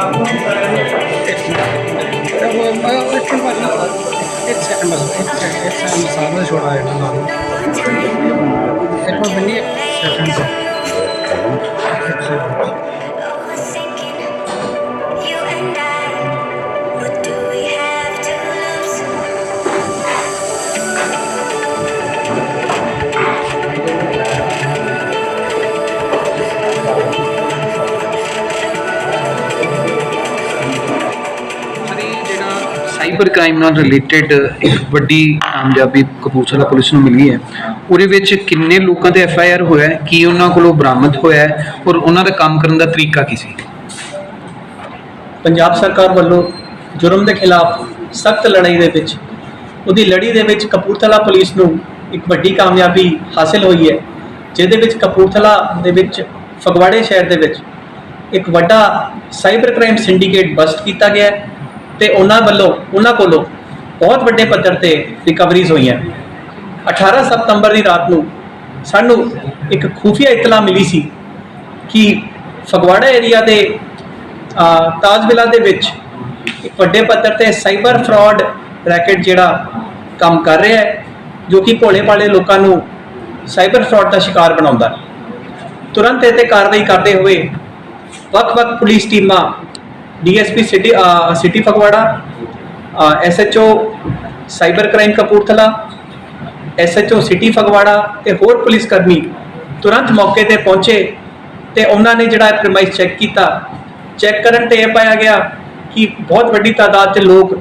ਬਸ ਇੱਕ ਸੈਕਿੰਡ ਇੱਕ second cyber crime ਨਾਲ ਰਿਲੇਟਡ ਇੱਕ ਵੱਡੀ ਕਾਮਯਾਬੀ ਕਪੂਰਥਲਾ ਪੁਲਿਸ ਨੂੰ ਮਿਲੀ ਹੈ। ਉਹਦੇ ਵਿੱਚ ਕਿੰਨੇ ਲੋਕਾਂ ਤੇ ਐਫ ਆਈ ਆਰ ਹੋਇਆ ਹੈ, ਕੀ ਉਹਨਾਂ ਕੋਲੋਂ ਬਰਾਮਦ ਹੋਇਆ ਹੈ ਔਰ ਉਹਨਾਂ ਦਾ ਕੰਮ ਕਰਨ ਦਾ ਤਰੀਕਾ ਕੀ ਸੀ? ਪੰਜਾਬ ਸਰਕਾਰ ਵੱਲੋਂ ਜੁਰਮ ਦੇ ਖਿਲਾਫ ਸਖਤ ਲੜਾਈ ਦੇ ਵਿੱਚ, ਉਹਦੀ ਲੜੀ ਦੇ ਵਿੱਚ ਕਪੂਰਥਲਾ ਪੁਲਿਸ ਨੂੰ ਇੱਕ ਵੱਡੀ ਕਾਮਯਾਬੀ ਹਾਸਲ ਹੋਈ ਹੈ, ਜਿਹਦੇ ਵਿੱਚ ਕਪੂਰਥਲਾ ਦੇ ਵਿੱਚ ਫਗਵਾੜੇ ਸ਼ਹਿਰ ਦੇ ਵਿੱਚ ਇੱਕ ਵੱਡਾ ਸਾਈਬਰ ਕ੍ਰਾਈਮ ਸਿੰਡੀਕੇਟ ਬਸਟ ਕੀਤਾ ਗਿਆ ਹੈ। ਤੇ ਉਹਨਾਂ ਵੱਲੋਂ, ਉਹਨਾਂ ਕੋਲੋਂ ਬਹੁਤ ਵੱਡੇ ਪੱਧਰ ਤੇ ਰਿਕਵਰੀਜ਼ ਹੋਈਆਂ। 18 ਸਤੰਬਰ ਦੀ ਰਾਤ ਨੂੰ ਸਾਨੂੰ ਇੱਕ ਖੂਫੀਆ ਇਤਲਾ ਮਿਲੀ ਸੀ ਕਿ ਫਗਵਾੜਾ ਏਰੀਆ ਦੇ ਤਾਜ ਵਿਲਾ ਦੇ ਵਿੱਚ ਇੱਕ ਵੱਡੇ ਪੱਧਰ ਤੇ ਸਾਈਬਰ ਫਰਾਡ ਰੈਕਟ ਜਿਹੜਾ ਕੰਮ ਕਰ ਰਿਹਾ ਹੈ, ਜੋ ਕਿ ਭੋਲੇ ਭਾਲੇ ਲੋਕਾਂ ਨੂੰ ਸਾਈਬਰ ਫਰਾਡ ਦਾ ਸ਼ਿਕਾਰ ਬਣਾਉਂਦਾ। ਤੁਰੰਤ ਇਹ ਤੇ ਕਾਰਵਾਈ ਕਰਦੇ ਹੋਏ ਵੱਖ-ਵੱਖ ਪੁਲਿਸ ਟੀਮਾਂ ਡੀਐਸਪੀ ਸਿਟੀ ਅ, city Phagwara SHO cyber crime Kapurthala SHO city Phagwara ਤੇ ਹੋਰ ਪੁਲਿਸ ਕਰਮੀ ਤੁਰੰਤ ਮੌਕੇ ਤੇ ਪਹੁੰਚੇ ਤੇ ਉਹਨਾਂ ਨੇ ਜਿਹੜਾ ਪ੍ਰਮਾਈਸ ਚੈੱਕ ਕੀਤਾ। ਚੈੱਕ ਕਰਨ ਤੇ ਇਹ ਪਾਇਆ ਗਿਆ ਕਿ ਬਹੁਤ ਵੱਡੀ ਤਾਦਾਦ 'ਚ ਲੋਕ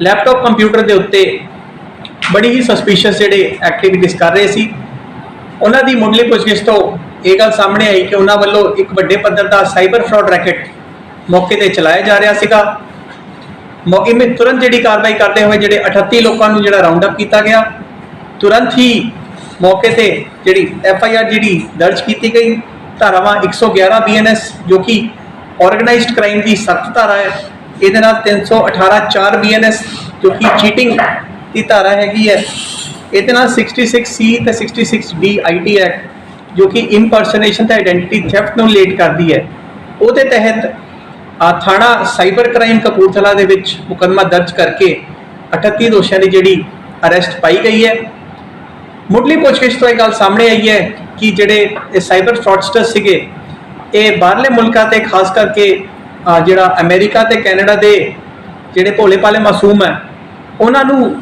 ਲੈਪਟਾਪ ਕੰਪਿਊਟਰ ਦੇ ਉੱਤੇ ਬੜੀ ਹੀ ਸਸਪੀਸ਼ੀਅਸ ਜਿਹੜੇ ਐਕਟੀਵਿਟੀਜ਼ ਕਰ ਰਹੇ ਸੀ। ਉਹਨਾਂ ਦੀ ਮੁੱਢਲੀ ਪੁੱਛਗਿੱਛ ਤੋਂ ਇਹ ਗੱਲ ਸਾਹਮਣੇ ਆਈ ਕਿ ਉਹਨਾਂ ਵੱਲੋਂ ਇੱਕ ਵੱਡੇ ਪੱਧਰ ਦਾ ਸਾਈਬਰ ਫਰਾਡ ਰੈਕਟ ਮੌਕੇ ਤੇ ਚਲਾਇਆ ਜਾ ਰਿਹਾ ਸੀਗਾ। ਮੌਕੇ 'ਤੇ ਤੁਰੰਤ ਜਿਹੜੀ ਕਾਰਵਾਈ ਕਰਦੇ ਹੋਏ ਜਿਹੜੇ 38 ਲੋਕਾਂ ਨੂੰ ਜਿਹੜਾ ਰਾਉਂਡ ਅਪ ਕੀਤਾ ਗਿਆ। ਤੁਰੰਤ ਹੀ ਮੌਕੇ ਤੇ ਜਿਹੜੀ ਐਫ ਆਈ ਆਰ ਜਿਹੜੀ ਦਰਜ ਕੀਤੀ ਗਈ। ਧਾਰਾਵਾਂ 111 ਬੀਐਨਐਸ ਜੋ ਕਿ ਆਰਗੇਨਾਈਜ਼ਡ ਕ੍ਰਾਈਮ ਦੀ ਸਖਤ ਧਾਰਾ ਹੈ। ਇਹਦੇ ਨਾਲ 318 4 ਬੀਐਨਐਸ ਜੋ ਕਿ ਚੀਟਿੰਗ ਦੀ ਧਾਰਾ ਹੈਗੀ ਹੈ। ਇਹਦੇ ਨਾਲ 66 ਸੀ ਤੇ 66 ਡੀ ਆਈਟੀ ਐਕਟ ਜੋ ਕਿ ਇੰਪਰਸਨੇਸ਼ਨ ਤੇ ਆਇਡੈਂਟੀਟੀ ਥੈਫਟ ਨੂੰ ਰਿਲੇਟ ਕਰਦੀ ਹੈ। ਉਹਦੇ ਤਹਿਤ ਥਾਣਾ ਸਾਈਬਰ ਕ੍ਰਾਈਮ ਕਪੂਰਥਲਾ ਦੇ ਵਿੱਚ ਮੁਕੱਦਮਾ ਦਰਜ ਕਰਕੇ 38 ਦੋਸ਼ੀਆਂ ਦੀ ਜਿਹੜੀ ਅਰੈਸਟ ਪਾਈ ਗਈ ਹੈ। ਮੁੱਢਲੀ ਪੁੱਛਗਿੱਛ ਤੋਂ ਇਹ ਗੱਲ ਸਾਹਮਣੇ ਆਈ ਹੈ ਕਿ ਜਿਹੜੇ ਇਹ ਸਾਈਬਰ ਫਰਾਡਸਟਰ ਸੀਗੇ, ਇਹ ਬਾਹਰਲੇ ਮੁਲਕਾਂ ਤੇ ਖਾਸ ਕਰਕੇ ਜਿਹੜਾ ਅਮਰੀਕਾ ਤੇ ਕੈਨੇਡਾ ਦੇ ਜਿਹੜੇ ਭੋਲੇ ਭਾਲੇ ਮਾਸੂਮ ਹੈ, ਉਹਨਾਂ ਨੂੰ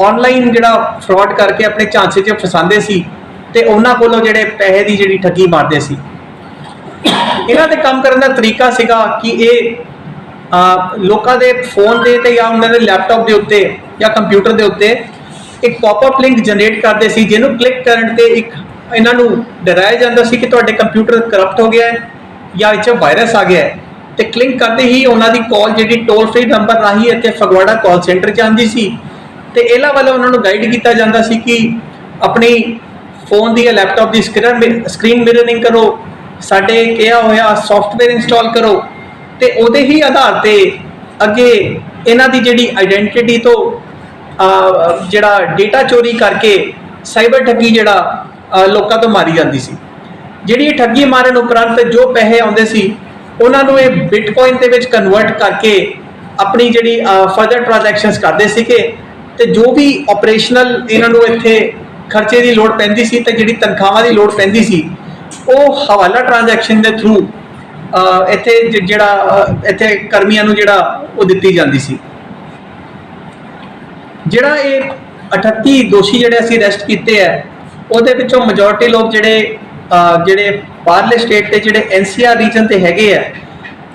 ਆਨਲਾਈਨ ਜਿਹੜਾ ਫਰਾਡ ਕਰਕੇ ਆਪਣੇ ਝਾਂਸੇ 'ਚ ਫਸਾਉਂਦੇ ਸੀ ਤੇ ਉਹਨਾਂ ਕੋਲੋਂ ਜਿਹੜੇ ਪੈਸੇ ਦੀ ਜਿਹੜੀ ਠੱਗੀ ਮਾਰਦੇ ਸੀ। ਇਹਨਾਂ ਦੇ ਕੰਮ ਕਰਨ ਦਾ ਤਰੀਕਾ ਸੀਗਾ ਕਿ ਇਹ ਲੋਕਾਂ ਦੇ ਫੋਨ ਦੇ ਤੇ ਜਾਂ ਉਹਨਾਂ ਦੇ ਲੈਪਟਾਪ ਦੇ ਉੱਤੇ ਜਾਂ ਕੰਪਿਊਟਰ ਦੇ ਉੱਤੇ ਇੱਕ ਪੌਪਅਪ ਲਿੰਕ ਜਨਰੇਟ ਕਰਦੇ ਸੀ, ਜਿਹਨੂੰ ਕਲਿੱਕ ਕਰਨ ਤੇ ਇੱਕ ਇਹਨਾਂ ਨੂੰ ਡਰਾਇਆ ਜਾਂਦਾ ਸੀ ਕਿ ਤੁਹਾਡੇ ਕੰਪਿਊਟਰ ਕਰਪਟ ਹੋ ਗਿਆ ਹੈ ਜਾਂ ਇਹ 'ਚ ਵਾਇਰਸ ਆ ਗਿਆ ਹੈ। ਤੇ ਕਲਿੱਕ ਕਰਦੇ ਹੀ ਉਹਨਾਂ ਦੀ ਕਾਲ ਜਿਹੜੀ ਟੋਲ ਫ੍ਰੀ ਨੰਬਰ ਰਾਹੀਂ ਇੱਥੇ ਫਗਵਾੜਾ ਕਾਲ ਸੈਂਟਰ 'ਚ ਆਉਂਦੀ ਸੀ। ਤੇ ਇਹਨਾਂ ਵੱਲੋਂ ਉਹਨਾਂ ਨੂੰ ਗਾਈਡ ਕੀਤਾ ਜਾਂਦਾ ਸੀ ਕਿ ਆਪਣੀ ਫੋਨ ਦੀ ਜਾਂ ਲੈਪਟਾਪ ਦੀ ਸਕਰੀਨ ਸਕਰੀਨ ਮਿਰਰਿੰਗ ਕਰੋ। ਸਾਡੇ ਕਿਹਾ ਹੋਇਆ ਸੌਫਟਵੇਅਰ ਇੰਸਟਾਲ ਕਰੋ ਤੇ ਉਹਦੇ ਹੀ ਆਧਾਰ ਤੇ ਅੱਗੇ ਇਹਨਾਂ ਦੀ ਜਿਹੜੀ ਆਇਡੈਂਟੀਟੀ ਤੋਂ ਜਿਹੜਾ ਡੇਟਾ ਚੋਰੀ ਕਰਕੇ ਸਾਈਬਰ ਠੱਗੀ ਜਿਹੜਾ ਲੋਕਾਂ ਤੋਂ ਮਾਰੀ ਜਾਂਦੀ ਸੀ। ਜਿਹੜੀ ਇਹ ਠੱਗੀ ਮਾਰਨ ਉਪਰੰਤ ਜੋ ਪੈਸੇ ਆਉਂਦੇ ਸੀ, ਉਹਨਾਂ ਨੂੰ ਇਹ ਬਿਟਕੋਇਨ ਦੇ ਵਿੱਚ ਕਨਵਰਟ ਕਰਕੇ ਆਪਣੀ ਜਿਹੜੀ ਫਰਦਰ ਟ੍ਰਾਂਜੈਕਸ਼ਨਸ ਕਰਦੇ ਸੀਗੇ ਤੇ ਜੋ ਵੀ ਆਪਰੇਸ਼ਨਲ ਇਹਨਾਂ ਨੂੰ ਇੱਥੇ ਖਰਚੇ ਦੀ ਲੋੜ ਪੈਂਦੀ ਸੀ ਤੇ ਜਿਹੜੀ ਤਨਖਾਹਾਂ ਦੀ ਲੋੜ ਪੈਂਦੀ ਸੀ ਉਹ ਹਵਾਲਾ ਟ੍ਰਾਂਜੈਕਸ਼ਨ ਦੇ ਥਰੂ ਇੱਥੇ ਜਿਹੜਾ ਇੱਥੇ ਕਰਮੀਆਂ ਨੂੰ ਜਿਹੜਾ ਉਹ ਦਿੱਤੀ ਜਾਂਦੀ ਸੀ। ਜਿਹੜਾ ਇਹ 38 ਦੋਸ਼ੀ ਜਿਹੜੇ ਅਸੀਂ ਅਰੈਸਟ ਕੀਤੇ ਆ, ਉਹਦੇ ਵਿੱਚੋਂ ਮੈਜੋਰਟੀ ਲੋਕ ਜਿਹੜੇ ਜਿਹੜੇ ਬਾਹਰਲੇ ਸਟੇਟ ਤੇ ਜਿਹੜੇ ਐਨਸੀਆਰ ਰੀਜਨ ਤੇ ਹੈਗੇ ਆ,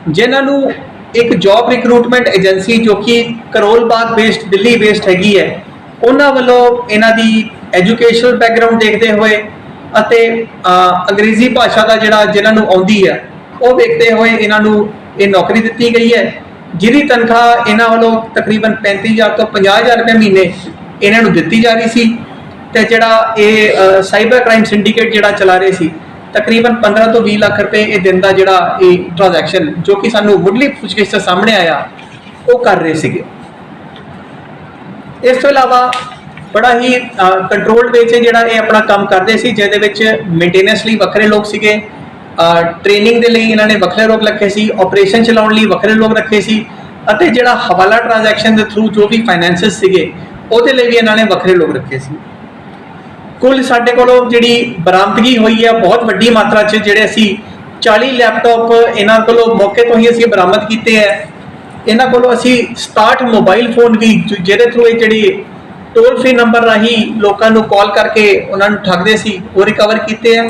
ਜਿਨ੍ਹਾਂ ਨੂੰ ਇੱਕ ਜੌਬ ਰਿਕਰੂਟਮੈਂਟ ਏਜੰਸੀ ਜੋ ਕਿ ਕਰੋਲ ਬਾਗ ਬੇਸਡ ਦਿੱਲੀ ਬੇਸਡ ਹੈਗੀ ਹੈ, ਉਹਨਾਂ ਵੱਲੋਂ ਇਹਨਾਂ ਦੀ ਐਜੂਕੇਸ਼ਨਲ ਬੈਕਗ੍ਰਾਉਂਡ ਦੇਖਦੇ ਹੋਏ ਅਤੇ ਅੰਗਰੇਜ਼ੀ ਭਾਸ਼ਾ ਦਾ ਜਿਹੜਾ ਜਿਨ੍ਹਾਂ ਨੂੰ ਆਉਂਦੀ ਹੈ, ਉਹ ਵੇਖਦੇ ਹੋਏ ਇਹਨਾਂ ਨੂੰ ਇਹ ਨੌਕਰੀ ਦਿੱਤੀ ਗਈ ਹੈ, ਜਿਹਦੀ ਤਨਖਾਹ ਇਹਨਾਂ ਵੱਲੋਂ ਤਕਰੀਬਨ 35000 ਤੋਂ 50000 ਰੁਪਏ ਮਹੀਨੇ ਇਹਨਾਂ ਨੂੰ ਦਿੱਤੀ ਜਾ ਰਹੀ ਸੀ ਤੇ ਜਿਹੜਾ ਇਹ ਸਾਈਬਰ ਕ੍ਰਾਈਮ ਸਿੰਡੀਕੇਟ ਜਿਹੜਾ ਚਲਾ ਰਹੇ ਸੀ, ਤਕਰੀਬਨ 15 ਤੋਂ 20 ਲੱਖ ਰੁਪਏ ਇਹ ਦਿਨ ਦਾ ਜਿਹੜਾ ਇਹ ਟ੍ਰਾਂਜੈਕਸ਼ਨ ਜੋ ਕਿ ਸਾਨੂੰ ਮੁੱਢਲੀ ਪੁੱਛਗਿੱਛ ਤੋਂ ਸਾਹਮਣੇ ਆਇਆ, ਉਹ ਕਰ ਰਹੇ ਸੀਗੇ। ਇਸ ਤੋਂ ਇਲਾਵਾ ਬੜਾ ਹੀ ਕੰਟਰੋਲਡ ਵੇ 'ਚ ਜਿਹੜਾ ਇਹ ਆਪਣਾ ਕੰਮ ਕਰਦੇ ਸੀ, ਜਿਹਦੇ ਵਿੱਚ ਮੇਨਟੇਨੈਂਸ ਲਈ ਵੱਖਰੇ ਲੋਕ ਸੀਗੇ ਟ੍ਰੇਨਿੰਗ ਦੇ ਲਈ ਇਹਨਾਂ ਨੇ ਵੱਖਰੇ ਲੋਕ ਰੱਖੇ ਸੀ ਆਪਰੇਸ਼ਨ ਚਲਾਉਣ ਲਈ ਵੱਖਰੇ ਲੋਕ ਰੱਖੇ ਸੀ, ਅਤੇ ਜਿਹੜਾ ਹਵਾਲਾ ਟ੍ਰਾਂਜੈਕਸ਼ਨ ਦੇ ਥਰੂ ਜੋ ਵੀ ਫਾਈਨੈਂਸਸ ਸੀਗੇ, ਉਹਦੇ ਲਈ ਵੀ ਇਹਨਾਂ ਨੇ ਵੱਖਰੇ ਲੋਕ ਰੱਖੇ ਸੀ। ਕੁੱਲ ਸਾਡੇ ਕੋਲੋਂ ਜਿਹੜੀ ਬਰਾਮਦਗੀ ਹੋਈ ਹੈ, ਬਹੁਤ ਵੱਡੀ ਮਾਤਰਾ 'ਚ ਜਿਹੜੇ ਅਸੀਂ 40 ਲੈਪਟਾਪ ਇਹਨਾਂ ਕੋਲੋਂ ਮੌਕੇ ਤੋਂ ਹੀ ਅਸੀਂ ਬਰਾਮਦ ਕੀਤੇ ਹੈ। ਇਹਨਾਂ ਕੋਲੋਂ ਅਸੀਂ 67 ਮੋਬਾਈਲ ਫੋਨ ਵੀ, ਜਿਹਦੇ ਥਰੂ ਇਹ ਜਿਹੜੀ ਟੋਲ ਫ੍ਰੀ ਨੰਬਰ ਰਾਹੀਂ ਲੋਕਾਂ ਨੂੰ ਕਾਲ ਕਰਕੇ ਉਹਨਾਂ ਨੂੰ ਠੱਗਦੇ ਸੀ, ਉਹ ਰਿਕਵਰ ਕੀਤੇ ਹੈ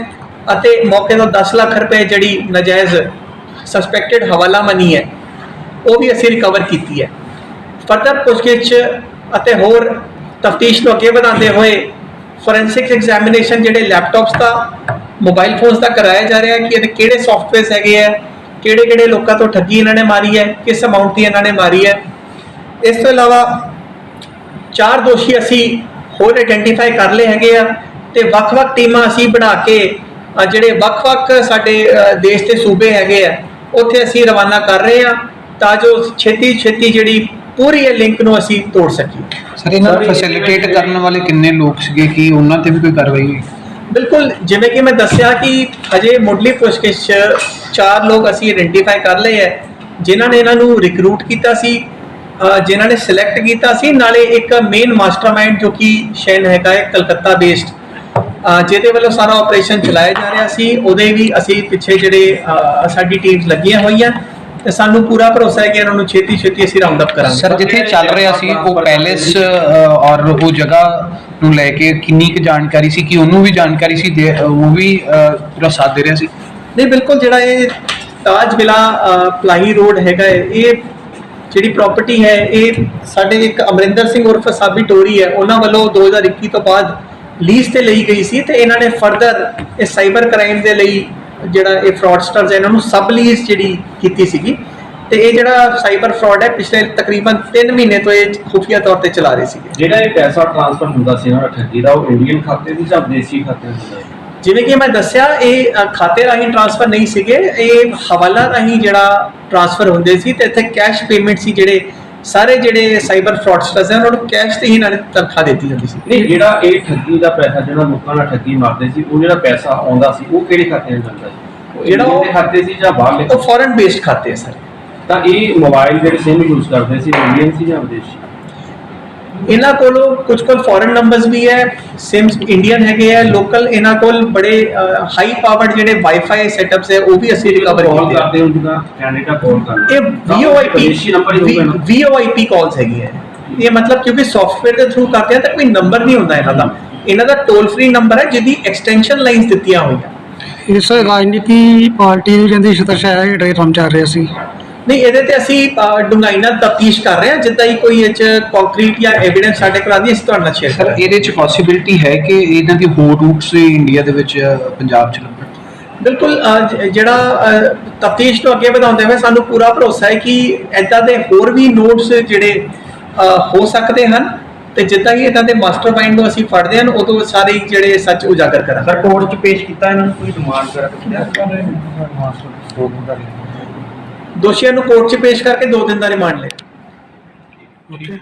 ਅਤੇ ਮੌਕੇ ਤੋਂ 10 ਲੱਖ ਰੁਪਏ ਜਿਹੜੀ ਨਜਾਇਜ਼ ਸਸਪੈਕਟਡ ਹਵਾਲਾ ਮਨੀ ਹੈ, ਉਹ ਵੀ ਅਸੀਂ ਰਿਕਵਰ ਕੀਤੀ ਹੈ। ਫਰਦਰ ਪੁੱਛਗਿੱਛ ਅਤੇ ਹੋਰ ਤਫਤੀਸ਼ ਨੂੰ ਅੱਗੇ ਵਧਾਉਂਦੇ ਹੋਏ ਫੋਰੈਂਸਿਕ ਐਗਜ਼ਾਮੀਨੇਸ਼ਨ ਜਿਹੜੇ ਲੈਪਟਾਪਸ ਦਾ ਮੋਬਾਈਲ ਫੋਨਸ ਦਾ ਕਰਾਇਆ ਜਾ ਰਿਹਾ ਹੈ ਕਿ ਇਹਦੇ ਕਿਹੜੇ ਸੌਫਟਵੇਅਰਸ ਹੈਗੇ ਆ ਕਿਹੜੇ ਕਿਹੜੇ ਲੋਕਾਂ ਤੋਂ ਠੱਗੀ ਇਹਨਾਂ ਨੇ ਮਾਰੀ ਹੈ, ਕਿਸ ਅਮਾਉਂਟ ਦੀ ਇਹਨਾਂ ਨੇ ਮਾਰੀ ਹੈ। ਇਸ ਤੋਂ ਇਲਾਵਾ ਚਾਰ ਦੋਸ਼ੀ ਅਸੀਂ ਹੋਰ ਆਇਡੈਂਟੀਫਾਈ ਕਰ ਲਏ ਹੈਗੇ ਆ ਤੇ ਵੱਖ-ਵੱਖ ਟੀਮਾਂ ਅਸੀਂ ਬਣਾ ਕੇ ਜਿਹੜੇ ਵੱਖ-ਵੱਖ ਸਾਡੇ ਦੇਸ਼ ਦੇ ਸੂਬੇ ਹੈਗੇ ਆ ਉੱਥੇ ਅਸੀਂ ਰਵਾਨਾ ਕਰ ਰਹੇ ਆ ਤਾਂ ਜੋ ਛੇਤੀ ਛੇਤੀ ਜਿਹੜੀ ਪੂਰੀ ਇਹ ਲਿੰਕ ਨੂੰ ਅਸੀਂ ਤੋੜ ਸਕੀਏ। ਸਰ ਇਹਨਾਂ ਨੂੰ ਫੈਸਿਲਿਟੇਟ ਕਰਨ ਵਾਲੇ ਕਿੰਨੇ ਲੋਕ ਸੀਗੇ? ਕਿ ਉਹਨਾਂ ਤੇ ਵੀ ਕੋਈ ਕਾਰਵਾਈ ਹੋਈ? ਬਿਲਕੁਲ ਜਿਵੇਂ ਕਿ ਮੈਂ ਦੱਸਿਆ ਕਿ ਅਜੇ ਮੁੱਢਲੀ ਪੁੱਛਗਿੱਛ ਚਾਰ ਲੋਕ ਅਸੀਂ ਆਇਡੈਂਟੀਫਾਈ ਕਰ ਲਏ ਹੈ ਜਿਨ੍ਹਾਂ ਨੇ ਇਹਨਾਂ ਨੂੰ ਰਿਕਰੂਟ ਕੀਤਾ ਸੀ। ਜਿਨ੍ਹਾਂ ਨੇ ਸਿਲੈਕਟ ਕੀਤਾ ਸੀ ਨਾਲੇ ਇੱਕ ਮੇਨ ਮਾਸਟਰਮਾਈਂਡ ਜੋ ਕਿ ਸ਼ੈਨ ਹੈਗਾ ਹੈ ਕਲਕੱਤਾ ਬੇਸਡ ਜਿਹਦੇ ਵੱਲੋਂ ਸਾਰਾ ਆਪਰੇਸ਼ਨ ਚਲਾਇਆ ਜਾ ਰਿਹਾ ਸੀ ਉਹਦੇ ਵੀ ਅਸੀਂ ਪਿੱਛੇ ਜਿਹੜੇ ਸਾਡੀ ਟੀਮਸ ਲੱਗੀਆਂ ਹੋਈਆਂ ਤੇ ਸਾਨੂੰ ਪੂਰਾ ਭਰੋਸਾ ਹੈ ਕਿ ਇਹਨਾਂ ਨੂੰ ਛੇਤੀ ਛੇਤੀ ਅਸੀਂ ਰਾਉਂਡ ਅਪ ਕਰਾਂਗੇ। ਸਰ ਜਿੱਥੇ ਚੱਲ ਰਿਹਾ ਸੀ ਉਹ ਪੈਲੇਸ ਔਰ ਉਹ ਜਗ੍ਹਾ ਨੂੰ ਲੈ ਕੇ ਕਿੰਨੀ ਕੁ ਜਾਣਕਾਰੀ ਸੀ ਕਿ ਉਹਨੂੰ ਵੀ ਜਾਣਕਾਰੀ ਸੀ ਉਹ ਵੀ ਪੂਰਾ ਸਾਥ ਦੇ ਰਿਹਾ ਸੀ? ਨਹੀਂ ਬਿਲਕੁਲ ਜਿਹੜਾ ਇਹ ਤਾਜ ਵਿਲਾ ਪਲਾਹੀ ਰੋਡ ਹੈਗਾ ਇਹ ਜਿਹੜੀ ਪ੍ਰਾਪਰਟੀ ਹੈ, ਇਹ ਸਾਡੇ ਇੱਕ ਅਮਰਿੰਦਰ ਸਿੰਘ ਉਰਫ ਸਾਬੀ ਟੋਰੀ ਹੈ, ਉਹਨਾਂ ਵੱਲੋਂ 2021 ਤੋਂ ਬਾਅਦ ਲੀਜ਼ ਤੇ ਲਈ ਗਈ ਸੀ ਤੇ ਇਹਨਾਂ ਨੇ ਫਰਦਰ ਇਹ ਸਾਈਬਰ ਕ੍ਰਾਈਮ ਦੇ ਲਈ ਜਿਹੜਾ ਇਹ ਫਰਾਡਸਟਰਸ ਹੈ, ਇਹਨਾਂ ਨੂੰ ਸਬ ਲੀਜ਼ ਜਿਹੜੀ ਕੀਤੀ ਸੀਗੀ ਤੇ ਇਹ ਜਿਹੜਾ ਸਾਈਬਰ ਫਰਾਡ ਹੈ, ਪਿਛਲੇ ਤਕਰੀਬਨ 3 ਮਹੀਨੇ ਤੋਂ ਇਹ ਖੁਫੀਆ ਤੌਰ ਤੇ ਚਲਾ ਰਹੇ ਸੀਗੇ। ਜਿਹੜਾ ਇਹ ਪੈਸਾ ਟ੍ਰਾਂਸਫਰ ਹੁੰਦਾ ਸੀ ਇਹਨਾਂ ਦਾ ਠੱਗੀ ਦਾ, ਉਹ ਇੰਡੀਅਨ ਖਾਤੇ ਦੀ ਜਾਂ ਵਿਦੇਸ਼ੀ ਖਾਤੇ ਦੀ ਜਿਵੇਂ ਕਿ ਮੈਂ ਦੱਸਿਆ ਇਹ ਖਾਤੇ ਰਾਹੀਂ ਟ੍ਰਾਂਸਫਰ ਨਹੀਂ ਸੀਗੇ। ਇਹ ਹਵਾਲਾ ਰਾਹੀਂ ਜਿਹੜਾ ਟ੍ਰਾਂਸਫਰ ਹੁੰਦੇ ਸੀ ਤੇ ਇੱਥੇ ਕੈਸ਼ ਪੇਮੈਂਟ ਸੀ ਜਿਹੜੇ ਸਾਰੇ ਜਿਹੜੇ ਸਾਈਬਰ ਫਰਾਡਸਟਰਸ ਹਨ ਉਹਨਾਂ ਨੂੰ ਕੈਸ਼ ਤੇ ਹੀ ਨਾਲ ਤਨਖਾਹ ਦਿੱਤੀ ਜਾਂਦੀ ਸੀ। ਨਹੀਂ ਜਿਹੜਾ ਇਹ ਠੱਗੀ ਦਾ ਪੈਸਾ ਜਿਹੜਾ ਲੋਕਾਂ ਨਾਲ ਠੱਗੀ ਮਾਰਦੇ ਸੀ ਉਹ ਜਿਹੜਾ ਪੈਸਾ ਆਉਂਦਾ ਸੀ ਉਹ ਕਿਹੜੇ ਖਾਤੇ 'ਚ ਜਾਂਦਾ ਸੀ? ਉਹ ਜਿਹੜਾ ਉਹ- ਖਾਤੇ ਸੀ ਜਾਂ ਬਾਹਰਲੇ ਉਹ ਫੋਰਨ ਬੇਸਡ ਖਾਤੇ ਸਰ। ਤਾਂ ਇਹ ਮੋਬਾਈਲ ਜਿਹੜੇ ਸਿਮ ਯੂਜ਼ ਕਰਦੇ ਸੀ ਇੰਡੀਅਨ ਸੀ ਜਾਂ ਵਿਦੇਸ਼ੀ? ਇਹਨਾਂ ਕੋਲੋਂ ਕੁਝ ਕੋਲ ਫੋਰਨ ਨੰਬਰਸ ਵੀ ਹੈ ਸਿਮਸ ਇੰਡੀਅਨ ਹੈਗੇ ਆ ਲੋਕਲ ਇਹਨਾਂ ਕੋਲ ਬੜੇ ਹਾਈ ਪਾਵਰਡ ਜਿਹੜੇ ਵਾਈਫਾਈ ਸੈਟਅਪਸ ਹੈ ਉਹ ਵੀ ਅਸੀਂ ਰਿਕਵਰ ਕੀਤੇ ਆ। ਕਰਦੇ ਹੋ ਜਿੱਦਾਂ ਕੈਨੇਡਾ ਕਾਲ ਕਰਦੇ ਇਹ ਹੀ ਨਾ। VoIP VoIP ਕਾਲਸ ਹੈਗੀਆਂ ਇਹ ਮਤਲਬ ਕਿਉਂਕਿ ਸੌਫਟਵੇਅਰ ਦੇ ਥਰੂ ਕਰਦੇ ਆ ਤਾਂ ਕੋਈ ਨੰਬਰ ਨਹੀਂ ਹੁੰਦਾ ਇਹਨਾਂ ਦਾ। ਇਹਨਾਂ ਦਾ ਟੋਲ ਫ੍ਰੀ ਨੰਬਰ ਹੈ ਜਿਹਦੀ ਐਕਸਟੈਂਸ਼ਨ ਲਾਈਨਸ ਦਿੱਤੀਆਂ ਹੋਈਆਂ। ਇਸ ਰਾਜਨੀਤੀ ਪਾਰਟੀ ਦੀ ਕਹਿੰਦੇ ਛਤਰਛਾਇਆ ਜਿਹੜੇ ਕੰਮ ਚੱਲ ਰਿਹਾ ਸੀ। ਨਹੀਂ ਇਹਦੇ ਤੇ ਅਸੀਂ ਡੂੰਘਾਈ ਨਾਲ ਤਫਤੀਸ਼ ਕਰ ਰਹੇ ਹਾਂ ਜਿੱਦਾਂ ਹੀ ਕੋਈ ਇਹ ਚ ਕੰਕਰੀਟ ਜਾਂ ਐਵੀਡੈਂਸ ਸਾਡੇ ਕੋਲ ਆਉਂਦੀ ਹੈ ਅਸੀਂ ਤੁਹਾਡੇ ਨਾਲ ਸ਼ੇਅਰ ਸਰ ਇਹਦੇ ਚ ਪੋਸਿਬਿਲਿਟੀ ਹੈ ਕਿ ਇਹਨਾਂ ਦੀ ਹੋਰ ਰੂਟਸ ਇੰਡੀਆ ਦੇ ਵਿੱਚ ਪੰਜਾਬ ਚ ਲੱਭਣ? ਬਿਲਕੁਲ ਜਿਹੜਾ ਤਫਤੀਸ਼ ਨੂੰ ਅੱਗੇ ਵਧਾਉਂਦੇ ਹੋਏ ਸਾਨੂੰ ਪੂਰਾ ਭਰੋਸਾ ਹੈ ਕਿ ਐਦਾਂ ਦੇ ਹੋਰ ਵੀ ਨੋਟਸ ਜਿਹੜੇ ਹੋ ਸਕਦੇ ਹਨ ਤੇ ਜਿੱਦਾਂ ਹੀ ਇਹਨਾਂ ਦੇ ਮਾਸਟਰਮਾਈਂਡ ਨੂੰ ਅਸੀਂ ਫੜਦੇ ਹਾਂ ਉਦੋਂ ਸਾਰੇ ਜਿਹੜੇ ਸੱਚ ਉਜਾਗਰ ਕਰਾਂਗੇ। ਸਰ ਕੋਰਟ 'ਚ ਪੇਸ਼ ਕੀਤਾ ਇਹਨਾਂ ਨੂੰ ਕੋਈ ਡਿਮਾਂਡ ਕਰ ਦੋਸ਼ੀਆਂ ਨੂੰ ਕੋਰਟ 'ਚ ਪੇਸ਼ ਕਰਕੇ 2 ਦਿਨ ਦਾ ਰਿਮਾਂਡ ਲਿਆ ਓਕੇ